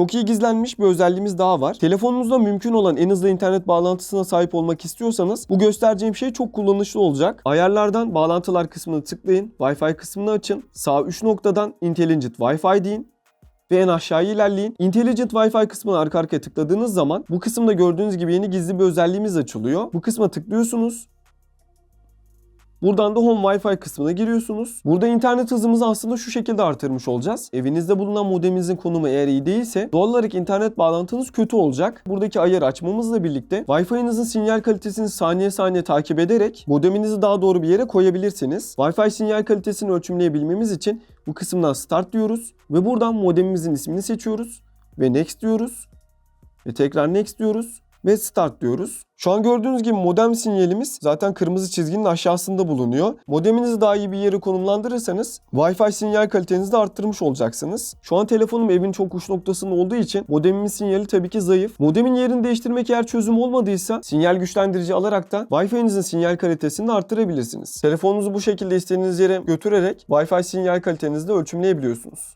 Çok iyi gizlenmiş bir özelliğimiz daha var. Telefonunuzda mümkün olan en hızlı internet bağlantısına sahip olmak istiyorsanız bu göstereceğim şey çok kullanışlı olacak. Ayarlardan bağlantılar kısmını tıklayın. Wi-Fi kısmını açın. Sağ 3 noktadan Intelligent Wi-Fi deyin ve en aşağıya ilerleyin. Intelligent Wi-Fi kısmına arka arkaya tıkladığınız zaman bu kısımda gördüğünüz gibi yeni gizli bir özelliğimiz açılıyor. Bu kısma tıklıyorsunuz. Buradan da Home Wi-Fi kısmına giriyorsunuz. Burada internet hızımızı aslında şu şekilde artırmış olacağız. Evinizde bulunan modeminizin konumu eğer iyi değilse doğal olarak internet bağlantınız kötü olacak. Buradaki ayarı açmamızla birlikte Wi-Fi'nizin sinyal kalitesini saniye saniye takip ederek modeminizi daha doğru bir yere koyabilirsiniz. Wi-Fi sinyal kalitesini ölçümleyebilmemiz için bu kısımdan Start diyoruz ve buradan modemimizin ismini seçiyoruz ve Next diyoruz ve tekrar Next diyoruz ve Start diyoruz. Şu an gördüğünüz gibi modem sinyalimiz zaten kırmızı çizginin aşağısında bulunuyor. Modeminizi daha iyi bir yere konumlandırırsanız Wi-Fi sinyal kalitenizi de arttırmış olacaksınız. Şu an telefonum evin çok uç noktasında olduğu için modemimin sinyali tabii ki zayıf. Modemin yerini değiştirmek eğer çözüm olmadıysa sinyal güçlendirici alarak da Wi-Fi'nizin sinyal kalitesini de arttırabilirsiniz. Telefonunuzu bu şekilde istediğiniz yere götürerek Wi-Fi sinyal kalitenizi de ölçümleyebiliyorsunuz.